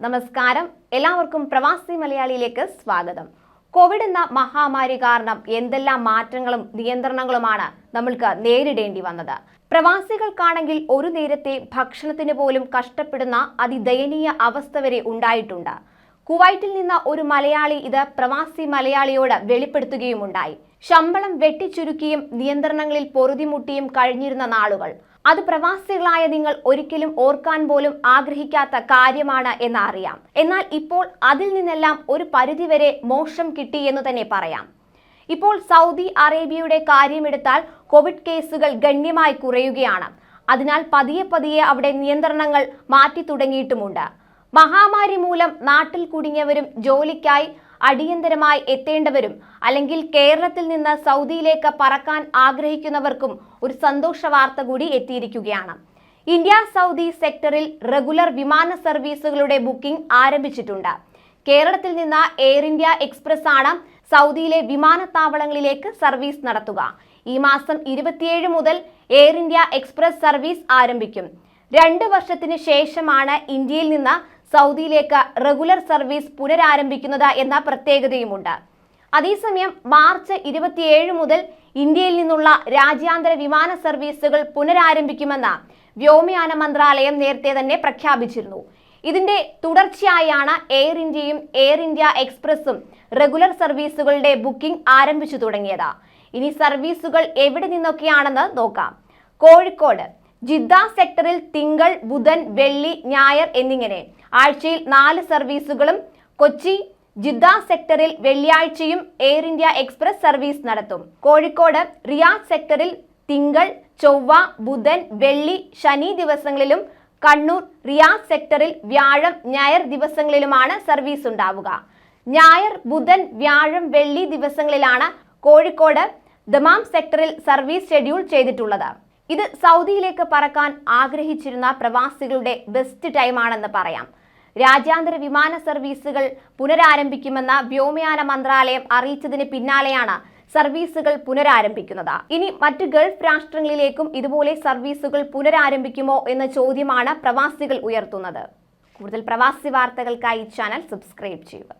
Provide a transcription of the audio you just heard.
നമസ്കാരം. എല്ലാവർക്കും പ്രവാസി മലയാളിയിലേക്ക് സ്വാഗതം. കോവിഡ് എന്ന മഹാമാരി കാരണം എന്തെല്ലാം മാറ്റങ്ങളും നിയന്ത്രണങ്ങളുമാണ് നമ്മൾക്ക് നേരിടേണ്ടി വന്നത്. പ്രവാസികൾക്കാണെങ്കിൽ ഒരു നേരത്തെ ഭക്ഷണത്തിന് പോലും കഷ്ടപ്പെടുന്ന അതിദയനീയ അവസ്ഥ വരെ ഉണ്ടായിട്ടുണ്ട്. കുവൈറ്റിൽ നിന്ന് ഒരു മലയാളി ഇത് പ്രവാസി മലയാളിയോട് വെളിപ്പെടുത്തുകയുമുണ്ടായി. ശമ്പളം വെട്ടിച്ചുരുക്കിയും നിയന്ത്രണങ്ങളിൽ പൊറുതിമുട്ടിയും കഴിഞ്ഞിരുന്ന നാളുകൾ. അത് പ്രവാസികളായ നിങ്ങൾ ഒരിക്കലും ഓർക്കാൻ പോലും ആഗ്രഹിക്കാത്ത കാര്യമാണ് എന്ന് അറിയാം എന്നാൽ ഇപ്പോൾ അതിൽ നിന്നെല്ലാം ഒരു പരിധിവരെ മോശം കിട്ടി എന്ന് തന്നെ പറയാം. ഇപ്പോൾ സൗദി അറേബ്യയുടെ കാര്യമെടുത്താൽ കോവിഡ് കേസുകൾ ഗണ്യമായി കുറയുകയാണ്. അതിനാൽ പതിയെ പതിയെ അവിടെ നിയന്ത്രണങ്ങൾ മാറ്റി തുടങ്ങിയിട്ടുമുണ്ട്. മഹാമാരി മൂലം നാട്ടിൽ കുടുങ്ങിയവരും ജോലിക്കായി അടിയന്തരമായി എത്തേണ്ടവരും അല്ലെങ്കിൽ കേരളത്തിൽ നിന്ന് സൗദിയിലേക്ക് പറക്കാൻ ആഗ്രഹിക്കുന്നവർക്കും ഒരു സന്തോഷ വാർത്ത കൂടി എത്തിയിരിക്കുകയാണ്. ഇന്ത്യ സൗദി സെക്ടറിൽ റെഗുലർ വിമാന സർവീസുകളുടെ ബുക്കിംഗ് ആരംഭിച്ചിട്ടുണ്ട്. കേരളത്തിൽ നിന്ന് എയർ ഇന്ത്യ എക്സ്പ്രസ് ആണ് സൗദിയിലെ വിമാനത്താവളങ്ങളിലേക്ക് സർവീസ് നടത്തുക. ഈ മാസം ഇരുപത്തിയേഴ് മുതൽ എയർ ഇന്ത്യ എക്സ്പ്രസ് സർവീസ് ആരംഭിക്കും. രണ്ട് വർഷത്തിന് ശേഷമാണ് ഇന്ത്യയിൽ നിന്ന് സൗദിയിലേക്ക് റെഗുലർ സർവീസ് പുനരാരംഭിക്കുന്നത് എന്ന പ്രത്യേകതയുമുണ്ട്. അതേസമയം മാർച്ച് ഇരുപത്തിയേഴ് മുതൽ ഇന്ത്യയിൽ നിന്നുള്ള രാജ്യാന്തര വിമാന സർവീസുകൾ പുനരാരംഭിക്കുമെന്ന് വ്യോമയാന മന്ത്രാലയം നേരത്തെ തന്നെ പ്രഖ്യാപിച്ചിരുന്നു. ഇതിന്റെ തുടർച്ചയായാണ് എയർ ഇന്ത്യയും എയർ ഇന്ത്യ എക്സ്പ്രസും റെഗുലർ സർവീസുകളുടെ ബുക്കിംഗ് ആരംഭിച്ചു തുടങ്ങിയത്. ഇനി സർവീസുകൾ എവിടെ നിന്നൊക്കെയാണെന്ന് നോക്കാം. കോഴിക്കോട് ജിദ്ദ സെക്ടറിൽ തിങ്കൾ ബുധൻ വെള്ളി ഞായർ എന്നിങ്ങനെ ആഴ്ചയിൽ നാല് സർവീസുകളും കൊച്ചി ജിദ്ദ സെക്ടറിൽ വെള്ളിയാഴ്ചയും എയർ ഇന്ത്യ എക്സ്പ്രസ് സർവീസ് നടത്തും. കോഴിക്കോട് റിയാദ് സെക്ടറിൽ തിങ്കൾ ചൊവ്വ ബുധൻ വെള്ളി ശനി ദിവസങ്ങളിലും കണ്ണൂർ റിയാദ് സെക്ടറിൽ വ്യാഴം ഞായർ ദിവസങ്ങളിലുമാണ് സർവീസ് ഉണ്ടാവുക. ഞായർ ബുധൻ വ്യാഴം വെള്ളി ദിവസങ്ങളിലാണ് കോഴിക്കോട് ദമാം സെക്ടറിൽ സർവീസ് ഷെഡ്യൂൾ ചെയ്തിട്ടുള്ളത്. ഇത് സൗദിയിലേക്ക് പറക്കാൻ ആഗ്രഹിച്ചിരുന്ന പ്രവാസികളുടെ ബെസ്റ്റ് ടൈമാണെന്ന് പറയാം. രാജ്യാന്തര വിമാന സർവീസുകൾ പുനരാരംഭിക്കുമെന്ന വ്യോമയാന മന്ത്രാലയം അറിയിച്ചതിന് പിന്നാലെയാണ് സർവീസുകൾ പുനരാരംഭിക്കുന്നത്. ഇനി മറ്റ് ഗൾഫ് രാഷ്ട്രങ്ങളിലേക്കും ഇതുപോലെ സർവീസുകൾ പുനരാരംഭിക്കുമോ എന്ന ചോദ്യമാണ് പ്രവാസികൾ ഉയർത്തുന്നത്. കൂടുതൽ പ്രവാസി വാർത്തകൾക്കായി ചാനൽ സബ്സ്ക്രൈബ് ചെയ്യുക.